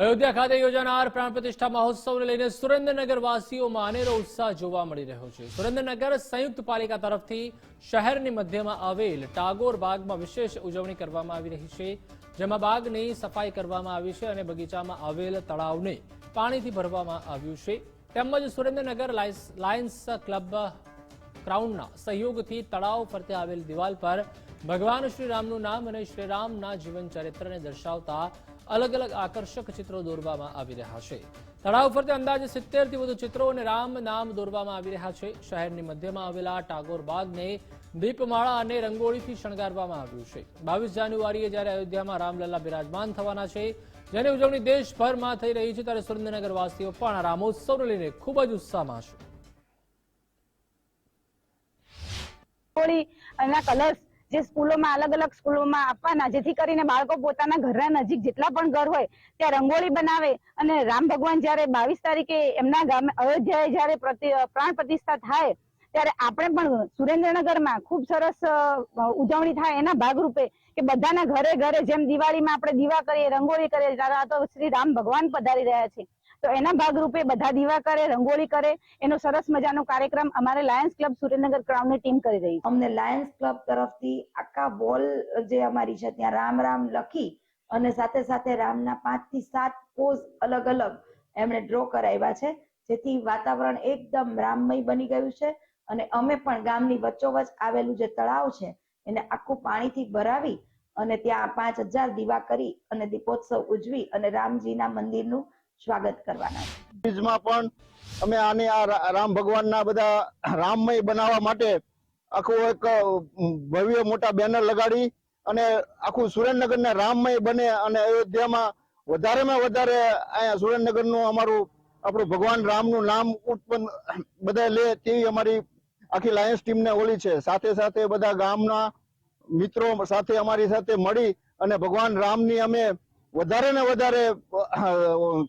અયોધ્યા ખાતે યોજાનાર પ્રાણ પ્રતિષ્ઠા મહોત્સવને લઈને સુરેન્દ્રનગર વાસીઓમાં અનેરો ઉત્સાહ જોવા મળી રહ્યો છે. સુરેન્દ્રનગર સંયુક્ત પાલિકા તરફથી શહેરની મધ્યમાં આવેલ ટાગોર બાગમાં વિશેષ ઉજવણી કરવામાં આવી રહી છે, જેમાં બાગની સફાઈ કરવામાં આવી છે અને બગીચામાં આવેલ તળાવને પાણીથી ભરવામાં આવ્યું છે. તેમજ સુરેન્દ્રનગર લાયન્સ ક્લબ ક્રાઉનના સહયોગથી તળાવ ફરતે આવેલ દિવાલ પર ભગવાન શ્રીરામનું નામ અને શ્રીરામના જીવન ચરિત્રને દર્શાવતા અલગ અલગ આકર્ષક ચિત્રો દોરવામાં આવી રહ્યા છે. તળાવ ફરતે અંદાજે સિત્તેરથી વધુ ચિત્રો અને રામ નામ દોરવામાં આવી રહ્યા છે. શહેરની મધ્યમાં આવેલા ટાગોર બાગને દીપમાળા અને રંગોળીથી શણગારવામાં આવ્યું છે. બાવીસ જાન્યુઆરીએ જ્યારે અયોધ્યામાં રામલલ્લા બિરાજમાન થવાના છે, જેની ઉજવણી દેશભરમાં થઈ રહી છે, ત્યારે સુરેન્દ્રનગર વાસીઓ પણ રામોત્સવને લઈને ખૂબ જ ઉત્સાહમાં છે. રંગોળી એના કલર્સ જે સ્કૂલોમાં અલગ અલગ સ્કૂલોમાં આપવાના, જેથી કરીને બાળકો પોતાના ઘરના નજીક જેટલા પણ ઘર હોય, ત્યાં રંગોળી બનાવે અને રામ ભગવાન જ્યારે બાવીસ તારીખે એમના ગામે અયોધ્યાએ જ્યારે પ્રાણ પ્રતિષ્ઠા થાય, ત્યારે આપણે પણ સુરેન્દ્રનગરમાં ખૂબ સરસ ઉજવણી થાય એના ભાગરૂપે કે બધાના ઘરે ઘરે જેમ દિવાળીમાં આપણે દીવા કરીએ, રંગોળી કરીએ, ત્યારે આ તો શ્રી રામ ભગવાન પધારી રહ્યા છે. તો એના ભાગરૂપે બધા દીવા કરે, રંગોળી કરે. એનો સરસ મજાનો કાર્યક્રમ અમારે લાયન્સ ક્લબ સુરેન્દ્રનગર ક્રાઉનની ટીમ કરી રહી અમને લાયન્સ ક્લબ તરફથી આખા વોલ જે અમારી છે, ત્યાં રામ રામ લખી અને સાથે સાથે રામના પાંચથી સાત પોઝ અલગ અલગ એમણે ડ્રો કરાવ્યા છે. જેથી વાતાવરણ એકદમ રામમય બની ગયું છે અને અમે પણ ગામની વચ્ચોવચ આવેલું જે તળાવ છે, એને આખું પાણીથી ભરાવી અને ત્યાં પાંચ હજાર દીવા કરી અને દીપોત્સવ ઉજવી અને રામજીના મંદિરનું સ્વાગત કરવાના છે. બીજમાં પણ અમે આને આ રામ ભગવાનના બધા રામમય બનાવવા માટે આખું એક ભવ્ય મોટા બેનર લગાડી અને આખું સુરેન્દ્રનગરને રામમય બને અને અયોધ્યામાં વધારેમાં વધારે અહીંયા સુરેન્દ્રનગરનું અમારું, આપણું ભગવાન રામનું નામ ઉત્પન્ન બધા લે તેવી અમારી આખી લાયન્સ ટીમને ઓલી છે. સાથે સાથે બધા ગામના મિત્રો સાથે અમારી સાથે મળી અને ભગવાન રામની અમે વધારે ને વધારે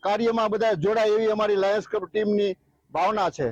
કાર્યમાં બધા જોડાય એવી અમારી લાયન્સ ક્લબ ટીમની ભાવના છે.